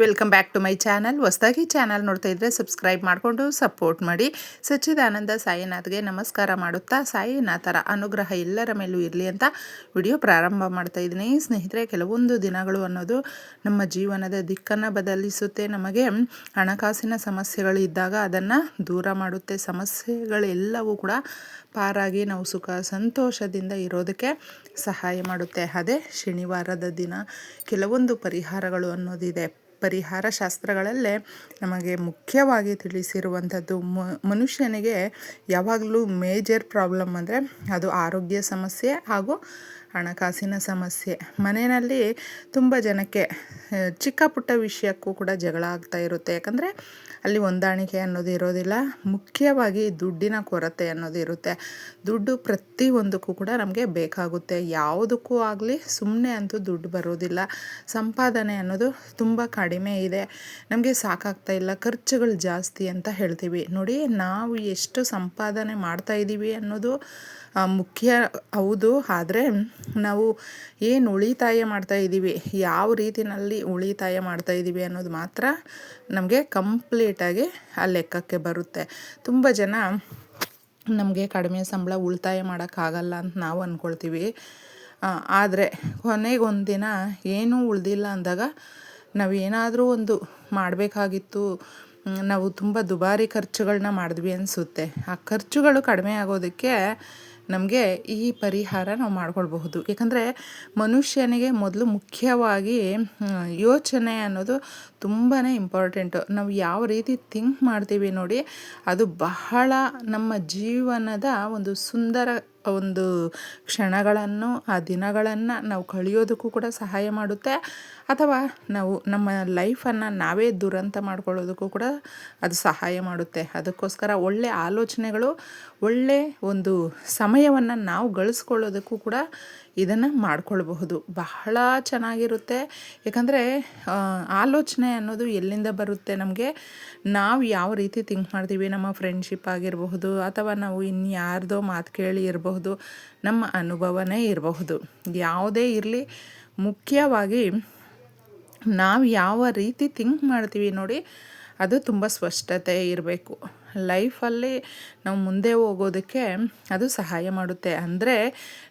Welcome back to my channel ಹೊಸದಾಗಿ channel ನೋಡ್ತಾ ಇದ್ದರೆ ಸಬ್ಸ್ಕ್ರೈಬ್ ಮಾಡಿಕೊಂಡು ಸಪೋರ್ಟ್ ಮಾಡಿ. ಸಚ್ಚಿದಾನಂದ ಸಾಯಿನಾಥ್ಗೆ ನಮಸ್ಕಾರ ಮಾಡುತ್ತಾ ಸಾಯಿನಾಥರ ಅನುಗ್ರಹ ಎಲ್ಲರ ಮೇಲೂ ಇರಲಿ ಅಂತ ವಿಡಿಯೋ ಪ್ರಾರಂಭ ಮಾಡ್ತಾ ಇದ್ದೀನಿ. ಸ್ನೇಹಿತರೆ, ಕೆಲವೊಂದು ದಿನಗಳು ಅನ್ನೋದು ನಮ್ಮ ಜೀವನದ ದಿಕ್ಕನ್ನು ಬದಲಿಸುತ್ತೆ. ನಮಗೆ ಹಣಕಾಸಿನ ಸಮಸ್ಯೆಗಳು ಇದ್ದಾಗ ಅದನ್ನು ದೂರ ಮಾಡುತ್ತೆ. ಸಮಸ್ಯೆಗಳೆಲ್ಲವೂ ಕೂಡ ಪಾರಾಗಿ ನಾವು ಸುಖ, ಸಂತೋಷದಿಂದ ಇರೋದಕ್ಕೆ ಸಹಾಯ ಮಾಡುತ್ತೆ. ಅದೇ ಶನಿವಾರದ ದಿನ. ಕೆಲವೊಂದು ಪರಿಹಾರಗಳು ಅನ್ನೋದಿದೆ. ಪರಿಹಾರ ಶಾಸ್ತ್ರಗಳಲ್ಲೇ ನಮಗೆ ಮುಖ್ಯವಾಗಿ ತಿಳಿಸಿರುವಂಥದ್ದು ಮನುಷ್ಯನಿಗೆ ಯಾವಾಗಲೂ ಮೇಜರ್ ಪ್ರಾಬ್ಲಮ್ ಅಂದರೆ ಅದು ಆರೋಗ್ಯ ಸಮಸ್ಯೆ ಹಾಗೂ ಹಣಕಾಸಿನ ಸಮಸ್ಯೆ. ಮನೆಯಲ್ಲಿ ತುಂಬ ಜನಕ್ಕೆ ಚಿಕ್ಕ ಪುಟ್ಟ ವಿಷಯಕ್ಕೂ ಕೂಡ ಜಗಳ ಆಗ್ತಾ ಇರುತ್ತೆ. ಯಾಕಂದರೆ ಅಲ್ಲಿ ಹೊಂದಾಣಿಕೆ ಅನ್ನೋದು ಇರೋದಿಲ್ಲ. ಮುಖ್ಯವಾಗಿ ದುಡ್ಡಿನ ಕೊರತೆ ಅನ್ನೋದು ಇರುತ್ತೆ. ದುಡ್ಡು ಪ್ರತಿಯೊಂದಕ್ಕೂ ಕೂಡ ನಮಗೆ ಬೇಕಾಗುತ್ತೆ. ಯಾವುದಕ್ಕೂ ಆಗಲಿ ಸುಮ್ಮನೆ ಅಂತೂ ದುಡ್ಡು ಬರೋದಿಲ್ಲ. ಸಂಪಾದನೆ ಅನ್ನೋದು ತುಂಬ ಕಡಿಮೆ ಇದೆ. ನಮಗೆ ಸಾಕಾಗ್ತಾ ಇಲ್ಲ. ಖರ್ಚುಗಳು ಜಾಸ್ತಿ ಅಂತ ಹೇಳ್ತೀವಿ. ನೋಡಿ, ನಾವು ಎಷ್ಟು ಸಂಪಾದನೆ ಮಾಡ್ತಾ ಇದ್ದೀವಿ ಅನ್ನೋದು ಮುಖ್ಯ ಹೌದು, ಆದರೆ ನಾವು ಏನು ಉಳಿತಾಯ ಮಾಡ್ತಾ ಇದ್ದೀವಿ ಯಾವ ರೀತಿಯಲ್ಲಿ ಉಳಿತಾಯ ಮಾಡ್ತಾ ಇದ್ದೀವಿ ಅನ್ನೋದು ಮಾತ್ರ ನಮಗೆ ಕಂಪ್ಲೀಟಾಗಿ ಆ ಲೆಕ್ಕಕ್ಕೆ ಬರುತ್ತೆ. ತುಂಬ ಜನ ನಮಗೆ ಕಡಿಮೆ ಸಂಬಳ ಉಳಿತಾಯ ಮಾಡೋಕ್ಕಾಗಲ್ಲ ಅಂತ ನಾವು ಅಂದ್ಕೊಳ್ತೀವಿ ಆದರೆ ಕೊನೆಗೆ ದಿನ ಏನೂ ಉಳಿದಿಲ್ಲ ಅಂದಾಗ ನಾವು ಏನಾದರೂ ಒಂದು ಮಾಡಬೇಕಾಗಿತ್ತು ನಾವು ತುಂಬ ದುಬಾರಿ ಖರ್ಚುಗಳನ್ನ ಮಾಡಿದ್ವಿ ಅನಿಸುತ್ತೆ. ಆ ಖರ್ಚುಗಳು ಕಡಿಮೆ ಆಗೋದಕ್ಕೆ ನಮಗೆ ಈ ಪರಿಹಾರ ನಾವು ಮಾಡ್ಕೊಳ್ಬಹುದು. ಯಾಕಂದರೆ ಮನುಷ್ಯನಿಗೆ ಮೊದಲು ಮುಖ್ಯವಾಗಿ ಯೋಚನೆ ಅನ್ನೋದು ತುಂಬಾ ಇಂಪಾರ್ಟೆಂಟು ನಾವು ಯಾವ ರೀತಿ ಥಿಂಕ್ ಮಾಡ್ತೀವಿ ನೋಡಿ, ಅದು ಬಹಳ ನಮ್ಮ ಜೀವನದ ಒಂದು ಸುಂದರ ಒಂದು ಕ್ಷಣಗಳನ್ನು, ಆ ದಿನಗಳನ್ನು ನಾವು ಕಳೆಯೋದಕ್ಕೂ ಕೂಡ ಸಹಾಯ ಮಾಡುತ್ತೆ. ಅಥವಾ ನಾವು ನಮ್ಮ ಲೈಫನ್ನು ನಾವೇ ದುರಂತ ಮಾಡ್ಕೊಳ್ಳೋದಕ್ಕೂ ಕೂಡ ಅದು ಸಹಾಯ ಮಾಡುತ್ತೆ. ಅದಕ್ಕೋಸ್ಕರ ಒಳ್ಳೆ ಆಲೋಚನೆಗಳು, ಒಳ್ಳೆ ಒಂದು ಸಮಯವನ್ನು ನಾವು ಗಳಿಸ್ಕೊಳ್ಳೋದಕ್ಕೂ ಕೂಡ ಇದನ್ನು ಮಾಡ್ಕೊಳ್ಬಹುದು. ಬಹಳ ಚೆನ್ನಾಗಿರುತ್ತೆ. ಯಾಕಂದರೆ ಆಲೋಚನೆ ಅನ್ನೋದು ಎಲ್ಲಿಂದ ಬರುತ್ತೆ ನಮಗೆ? ನಾವು ಯಾವ ರೀತಿ ಥಿಂಕ್ ಮಾಡ್ತೀವಿ? ನಮ್ಮ ಫ್ರೆಂಡ್ಶಿಪ್ ಆಗಿರಬಹುದು, ಅಥವಾ ನಾವು ಇನ್ಯಾರ್ದೋ ಮಾತು ಕೇಳಿ ಇರಬಹುದು, ನಮ್ಮ ಅನುಭವನೇ ಇರಬಹುದು. ಯಾವುದೇ ಇರಲಿ, ಮುಖ್ಯವಾಗಿ ನಾವು ಯಾವ ರೀತಿ ಥಿಂಕ್ ಮಾಡ್ತೀವಿ ನೋಡಿ, ಅದು ತುಂಬ ಸ್ಪಷ್ಟತೆ ಇರಬೇಕು. ಲೈಫಲ್ಲಿ ನಾವು ಮುಂದೆ ಹೋಗೋದಕ್ಕೆ ಅದು ಸಹಾಯ ಮಾಡುತ್ತೆ. ಅಂದರೆ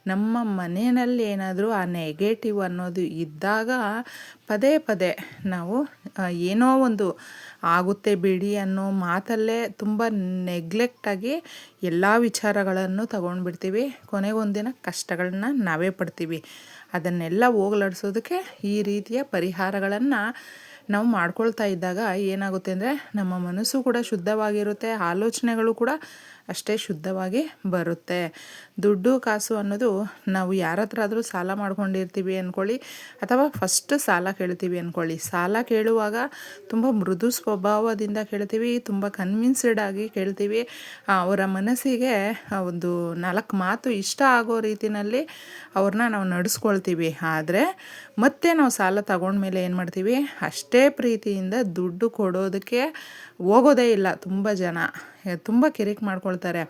ನಮ್ಮ ಮನೆಯಲ್ಲಿ ಏನಾದರೂ ಆ ನೆಗೆಟಿವ್ ಅನ್ನೋದು ಇದ್ದಾಗ ಪದೇ ಪದೇ ನಾವು ಏನೋ ಒಂದು ಆಗುತ್ತೆ ಬಿಡಿ ಅನ್ನೋ ಮಾತಲ್ಲೇ ತುಂಬ ನೆಗ್ಲೆಕ್ಟಾಗಿ ಎಲ್ಲ ವಿಚಾರಗಳನ್ನು ತಗೊಂಡ್ಬಿಡ್ತೀವಿ. ಕೊನೆಗೊಂದಿನ ಕಷ್ಟಗಳನ್ನ ನಾವೇ ಪಡ್ತೀವಿ. ಅದನ್ನೆಲ್ಲ ಹೋಗಲಾಡಿಸೋದಕ್ಕೆ ಈ ರೀತಿಯ ಪರಿಹಾರಗಳನ್ನು ನಾವು ಮಾಡ್ಕೊಳ್ತಾ ಇದ್ದಾಗ ಏನಾಗುತ್ತೆ ಅಂದರೆ ನಮ್ಮ ಮನಸ್ಸು ಕೂಡ ಶುದ್ಧವಾಗಿರುತ್ತೆ, ಆಲೋಚನೆಗಳು ಕೂಡ ಅಷ್ಟೇ ಶುದ್ಧವಾಗಿ ಬರುತ್ತೆ. ದುಡ್ಡು, ಕಾಸು ಅನ್ನೋದು ನಾವು ಯಾರ ಹತ್ರ ಆದರೂ ಸಾಲ ಮಾಡ್ಕೊಂಡಿರ್ತೀವಿ ಅಂದ್ಕೊಳ್ಳಿ ಅಥವಾ ಫಸ್ಟ್ ಸಾಲ ಕೇಳ್ತೀವಿ ಅಂದ್ಕೊಳ್ಳಿ ಸಾಲ ಕೇಳುವಾಗ ತುಂಬ ಮೃದು ಸ್ವಭಾವದಿಂದ ಕೇಳ್ತೀವಿ, ತುಂಬ ಕನ್ವಿನ್ಸ್ಡ್ ಆಗಿ ಕೇಳ್ತೀವಿ. ಅವರ ಮನಸ್ಸಿಗೆ ಒಂದು ನಾಲ್ಕು ಮಾತು ಇಷ್ಟ ಆಗೋ ರೀತಿಯಲ್ಲಿ ಅವ್ರನ್ನ ನಾವು ನಡೆಸ್ಕೊಳ್ತೀವಿ. ಆದರೆ ಮತ್ತೆ ನಾವು ಸಾಲ ತಗೊಂಡ್ಮೇಲೆ ಏನು ಮಾಡ್ತೀವಿ? ಅಷ್ಟೇ ಪ್ರೀತಿಯಿಂದ ದುಡ್ಡು ಕೊಡೋದಕ್ಕೆ ಹೋಗೋದೇ ಇಲ್ಲ ತುಂಬ ಜನ. ತುಂಬ ಕಿರಿಕ್ ಮಾಡ್ಕೊಳ್ತಾರೆ.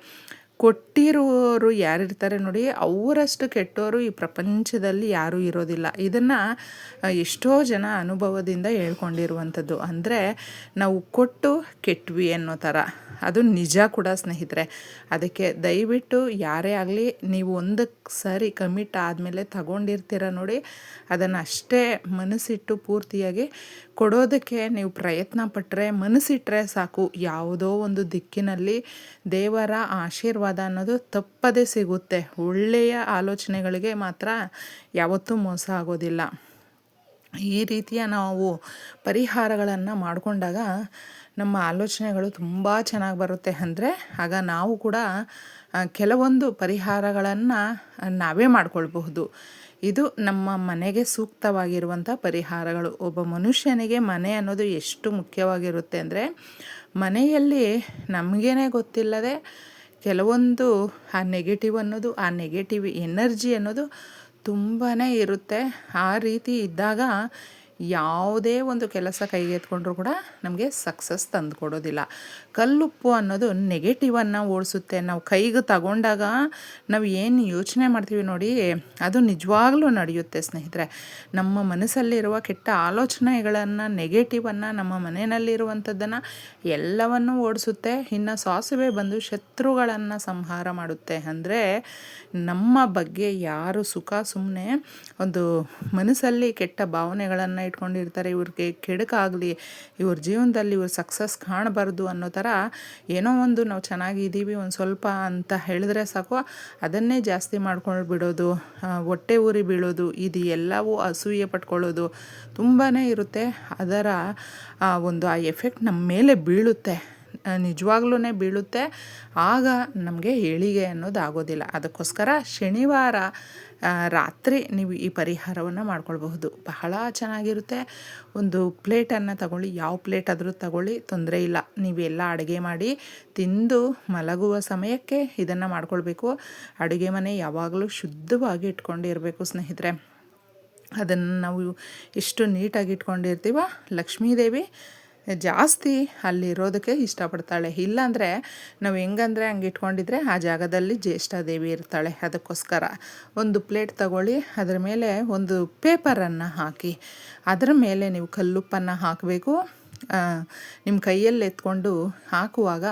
ಕೊಟ್ಟಿರುವವರು ಯಾರಿರ್ತಾರೆ ನೋಡಿ, ಅವರಷ್ಟು ಕೆಟ್ಟವರು ಈ ಪ್ರಪಂಚದಲ್ಲಿ ಯಾರೂ ಇರೋದಿಲ್ಲ. ಇದನ್ನು ಎಷ್ಟೋ ಜನ ಅನುಭವದಿಂದ ಹೇಳ್ಕೊಂಡಿರುವಂಥದ್ದು. ಅಂದರೆ, ನಾವು ಕೊಟ್ಟು ಕೆಟ್ವಿ ಅನ್ನೋ ಥರ. ಅದು ನಿಜ ಕೂಡ ಸ್ನೇಹಿತರೆ. ಅದಕ್ಕೆ ದಯವಿಟ್ಟು ಯಾರೇ ಆಗಲಿ, ನೀವು ಒಂದಕ್ಕೆ ಸರಿ ಕಮಿಟ್ ಆದಮೇಲೆ ತಗೊಂಡಿರ್ತೀರ ನೋಡಿ, ಅದನ್ನು ಅಷ್ಟೇ ಮನಸ್ಸಿಟ್ಟು ಪೂರ್ತಿಯಾಗಿ ಕೊಡೋದಕ್ಕೆ ನೀವು ಪ್ರಯತ್ನ ಪಟ್ಟರೆ ಮನಸ್ಸಿಟ್ಟರೆ ಸಾಕು. ಯಾವುದೋ ಒಂದು ದಿಕ್ಕಿನಲ್ಲಿ ದೇವರ ಆಶೀರ್ವಾದ ಅನ್ನೋದು ತಪ್ಪದೇ ಸಿಗುತ್ತೆ. ಒಳ್ಳೆಯ ಆಲೋಚನೆಗಳಿಗೆ ಮಾತ್ರ ಯಾವತ್ತೂ ಮೋಸ ಆಗೋದಿಲ್ಲ. ಈ ರೀತಿಯ ನಾವು ಪರಿಹಾರಗಳನ್ನು ಮಾಡಿಕೊಂಡಾಗ ನಮ್ಮ ಆಲೋಚನೆಗಳು ತುಂಬ ಚೆನ್ನಾಗಿ ಬರುತ್ತೆ. ಅಂದರೆ ಆಗ ನಾವು ಕೂಡ ಕೆಲವೊಂದು ಪರಿಹಾರಗಳನ್ನು ನಾವೇ ಮಾಡಿಕೊಳ್ಬಹುದು. ಇದು ನಮ್ಮ ಮನೆಗೆ ಸೂಕ್ತವಾಗಿರುವಂಥ ಪರಿಹಾರಗಳು. ಒಬ್ಬ ಮನುಷ್ಯನಿಗೆ ಮನೆ ಅನ್ನೋದು ಎಷ್ಟು ಮುಖ್ಯವಾಗಿರುತ್ತೆ ಅಂದರೆ ಮನೆಯಲ್ಲಿ ನಮಗೇನೆ ಗೊತ್ತಿಲ್ಲದೆ ಕೆಲವೊಂದು ಆ ನೆಗೆಟಿವ್ ಅನ್ನೋದು ಆ ನೆಗೆಟಿವ್ ಎನರ್ಜಿ ಅನ್ನೋದು ತುಂಬಾ ಇರುತ್ತೆ. ಆ ರೀತಿ ಇದ್ದಾಗ ಯಾವುದೇ ಒಂದು ಕೆಲಸ ಕೈಗೆತ್ಕೊಂಡ್ರೂ ಕೂಡ ನಮಗೆ ಸಕ್ಸಸ್ ತಂದು ಕೊಡೋದಿಲ್ಲ ಕಲ್ಲುಪ್ಪು ಅನ್ನೋದು ನೆಗೆಟಿವನ್ನು ಓಡಿಸುತ್ತೆ. ನಾವು ಕೈಗೆ ತಗೊಂಡಾಗ ನಾವು ಏನು ಯೋಚನೆ ಮಾಡ್ತೀವಿ ನೋಡಿ, ಅದು ನಿಜವಾಗ್ಲೂ ನಡೆಯುತ್ತೆ ಸ್ನೇಹಿತರೆ. ನಮ್ಮ ಮನಸ್ಸಲ್ಲಿರುವ ಕೆಟ್ಟ ಆಲೋಚನೆಗಳನ್ನು ನೆಗೆಟಿವನ್ನು ನಮ್ಮ ಮನೆಯಲ್ಲಿರುವಂಥದ್ದನ್ನು ಎಲ್ಲವನ್ನೂ ಓಡಿಸುತ್ತೆ. ಇನ್ನು ಸಾಸುವೆ ಬಂದು ಶತ್ರುಗಳನ್ನು ಸಂಹಾರ ಮಾಡುತ್ತೆ. ಅಂದರೆ ನಮ್ಮ ಬಗ್ಗೆ ಯಾರು ಸುಖ ಸುಮ್ಮನೆ ಒಂದು ಮನಸ್ಸಲ್ಲಿ ಕೆಟ್ಟ ಭಾವನೆಗಳನ್ನು ಇಟ್ಕೊಂಡಿರ್ತಾರೆ ಇವ್ರಿಗೆ ಕೆಡಕಾಗಲಿ, ಇವ್ರ ಜೀವನದಲ್ಲಿ ಇವ್ರು ಸಕ್ಸಸ್ ಕಾಣಬಾರ್ದು ಅನ್ನೋ ಥರ ಏನೋ ಒಂದು ನಾವು ಚೆನ್ನಾಗಿದ್ದೀವಿ ಒಂದು ಸ್ವಲ್ಪ ಅಂತ ಹೇಳಿದ್ರೆ ಸಾಕು. ಅದನ್ನೇ ಜಾಸ್ತಿ ಮಾಡ್ಕೊಂಡು ಬಿಡೋದು ಹೊಟ್ಟೆ ಊರಿ ಬೀಳೋದು, ಇದು ಎಲ್ಲವೂ ಅಸೂಯೆ ಪಟ್ಕೊಳ್ಳೋದು ತುಂಬಾ ಇರುತ್ತೆ. ಅದರ ಒಂದು ಆ ಎಫೆಕ್ಟ್ ನಮ್ಮ ಮೇಲೆ ಬೀಳುತ್ತೆ. ನಿಜವಾಗ್ಲೂ ಬೀಳುತ್ತೆ. ಆಗ ನಮಗೆ ಏಳಿಗೆ ಅನ್ನೋದು ಆಗೋದಿಲ್ಲ. ಅದಕ್ಕೋಸ್ಕರ ಶನಿವಾರ ರಾತ್ರಿ ನೀವು ಈ ಪರಿಹಾರವನ್ನು ಮಾಡ್ಕೊಳ್ಬಹುದು. ಬಹಳ ಚೆನ್ನಾಗಿರುತ್ತೆ. ಒಂದು ಪ್ಲೇಟನ್ನು ತಗೊಳ್ಳಿ. ಯಾವ ಪ್ಲೇಟ್ ಆದರೂ ತಗೊಳ್ಳಿ, ತೊಂದರೆ ಇಲ್ಲ. ನೀವೆಲ್ಲ ಅಡುಗೆ ಮಾಡಿ, ತಿಂದು ಮಲಗುವ ಸಮಯಕ್ಕೆ ಇದನ್ನು ಮಾಡ್ಕೊಳ್ಬೇಕು. ಅಡುಗೆ ಮನೆ ಯಾವಾಗಲೂ ಶುದ್ಧವಾಗಿ ಇಟ್ಕೊಂಡಿರಬೇಕು ಸ್ನೇಹಿತರೆ. ಅದನ್ನು ನಾವು ಎಷ್ಟು ನೀಟಾಗಿ ಇಟ್ಕೊಂಡಿರ್ತೀವೋ ಲಕ್ಷ್ಮೀದೇವಿ ಜಾಸ್ತಿ ಅಲ್ಲಿರೋದಕ್ಕೆ ಇಷ್ಟಪಡ್ತಾಳೆ. ಇಲ್ಲಾಂದರೆ ನಾವು ಹೆಂಗಂದರೆ ಹಂಗೆ ಇಟ್ಕೊಂಡಿದ್ರೆ ಆ ಜಾಗದಲ್ಲಿ ಜ್ಯೇಷ್ಠಾದೇವಿ ಇರ್ತಾಳೆ ಅದಕ್ಕೋಸ್ಕರ. ಒಂದು ಪ್ಲೇಟ್ ತಗೊಳ್ಳಿ, ಅದರ ಮೇಲೆ ಒಂದು ಪೇಪರನ್ನು ಹಾಕಿ. ಅದರ ಮೇಲೆ ನೀವು ಕಲ್ಲುಪ್ಪನ್ನು ಹಾಕಬೇಕು. ನಿಮ್ಮ ಕೈಯಲ್ಲಿ ಎತ್ಕೊಂಡು ಹಾಕುವಾಗ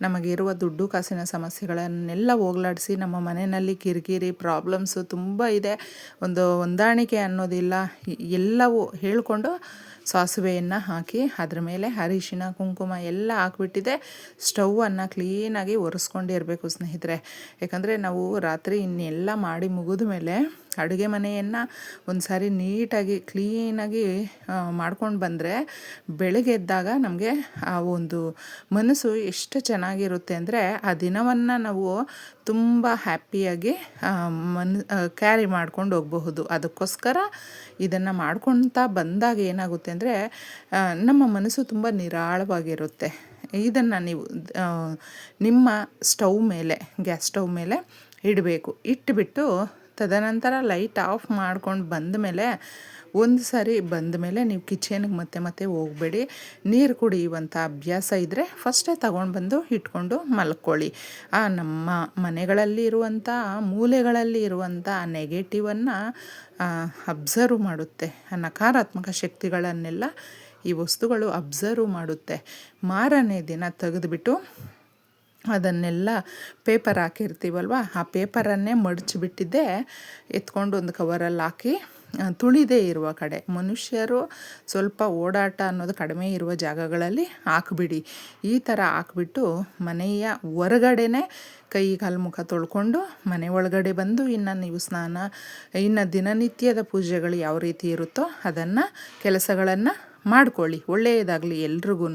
ನಮಗಿರುವ ದುಡ್ಡು, ಕಾಸಿನ ಸಮಸ್ಯೆಗಳನ್ನೆಲ್ಲ ಹೋಗ್ಲಾಡಿಸಿ, ನಮ್ಮ ಮನೆಯಲ್ಲಿ ಕಿರಿಕಿರಿ ಪ್ರಾಬ್ಲಮ್ಸು ತುಂಬ ಇದೆ. ಒಂದು ಹೊಂದಾಣಿಕೆ ಅನ್ನೋದಿಲ್ಲ. ಎಲ್ಲವೂ ಹೇಳಿಕೊಂಡು ಸಾಸಿವೆಯನ್ನು ಹಾಕಿ ಅದ್ರ ಮೇಲೆ ಅರಿಶಿನ, ಕುಂಕುಮ ಎಲ್ಲ ಹಾಕ್ಬಿಟ್ಟಿದೆ. ಸ್ಟವನ್ನು ಕ್ಲೀನಾಗಿ ಒರೆಸ್ಕೊಂಡಿರಬೇಕು ಸ್ನೇಹಿತರೆ. ಯಾಕಂದರೆ ನಾವು ರಾತ್ರಿ ಇನ್ನೆಲ್ಲ ಮಾಡಿ ಮುಗಿದ ಮೇಲೆ ಅಡುಗೆ ಮನೆಯನ್ನು ಒಂದು ಸಾರಿ ನೀಟಾಗಿ ಕ್ಲೀನಾಗಿ ಮಾಡ್ಕೊಂಡು ಬಂದರೆ ಬೆಳಗ್ಗೆ ಎದ್ದಾಗ ನಮಗೆ ಆ ಒಂದು ಮನಸ್ಸು ಎಷ್ಟು ಚೆನ್ನಾಗಿರುತ್ತೆ ಅಂದರೆ ಆ ದಿನವನ್ನು ನಾವು ತುಂಬ ಹ್ಯಾಪಿಯಾಗಿ ಮನ್ ಕ್ಯಾರಿ ಮಾಡ್ಕೊಂಡು ಹೋಗಬಹುದು. ಅದಕ್ಕೋಸ್ಕರ ಇದನ್ನು ಮಾಡ್ಕೊತಾ ಬಂದಾಗ ಏನಾಗುತ್ತೆ ಅಂದರೆ ನಮ್ಮ ಮನಸ್ಸು ತುಂಬ ನಿರಾಳವಾಗಿರುತ್ತೆ. ಇದನ್ನು ನೀವು ನಿಮ್ಮ ಸ್ಟವ್ ಮೇಲೆ, ಗ್ಯಾಸ್ ಸ್ಟವ್ ಮೇಲೆ ಇಡಬೇಕು. ಇಟ್ಬಿಟ್ಟು ತದನಂತರ ಲೈಟ್ ಆಫ್ ಮಾಡ್ಕೊಂಡು ಬಂದ ಮೇಲೆ ಒಂದು ಸಾರಿ ಬಂದ ಮೇಲೆ ನೀವು ಕಿಚನ್ಗೆ ಮತ್ತೆ ಮತ್ತೆ ಹೋಗಬೇಡಿ. ನೀರು ಕುಡಿಯುವಂಥ ಅಭ್ಯಾಸ ಇದ್ದರೆ ಫಸ್ಟೇ ತಗೊಂಡು ಬಂದು ಇಟ್ಕೊಂಡು ಮಲ್ಕೊಳ್ಳಿ. ಆ ನಮ್ಮ ಮನೆಗಳಲ್ಲಿ ಇರುವಂಥ ಮೂಲೆಗಳಲ್ಲಿ ಇರುವಂಥ ನೆಗೆಟಿವನ್ನು ಅಬ್ಸರ್ವ್ ಮಾಡುತ್ತೆ. ಆ ನಕಾರಾತ್ಮಕ ಶಕ್ತಿಗಳನ್ನೆಲ್ಲ ಈ ವಸ್ತುಗಳು ಅಬ್ಸರ್ವ್ ಮಾಡುತ್ತೆ. ಮಾರನೇ ದಿನ ತೆಗೆದುಬಿಟ್ಟು ಅದನ್ನೆಲ್ಲ ಪೇಪರ್ ಹಾಕಿರ್ತೀವಲ್ವ? ಆ ಪೇಪರನ್ನೇ ಮಡಚಿಬಿಟ್ಟಿದ್ದೆ ಎತ್ಕೊಂಡು ಒಂದು ಕವರಲ್ಲಿ ಹಾಕಿ ತುಳಿದೇ ಇರುವ ಕಡೆ. ಮನುಷ್ಯರು ಸ್ವಲ್ಪ ಓಡಾಟ ಅನ್ನೋದು ಕಡಿಮೆ ಇರುವ ಜಾಗಗಳಲ್ಲಿ ಹಾಕ್ಬಿಡಿ. ಈ ಥರ ಹಾಕ್ಬಿಟ್ಟು ಮನೆಯ ಹೊರಗಡೆನೆ ಕೈ ಕಾಲು ಮುಖ ತೊಳ್ಕೊಂಡು ಮನೆ ಒಳಗಡೆ ಬಂದು ಇನ್ನು ನೀವು ಸ್ನಾನ, ಇನ್ನು ದಿನನಿತ್ಯದ ಪೂಜೆಗಳು ಯಾವ ರೀತಿ ಇರುತ್ತೋ ಅದನ್ನು, ಕೆಲಸಗಳನ್ನು ಮಾಡ್ಕೊಳ್ಳಿ. ಒಳ್ಳೆಯದಾಗಲಿ ಎಲ್ರಿಗೂ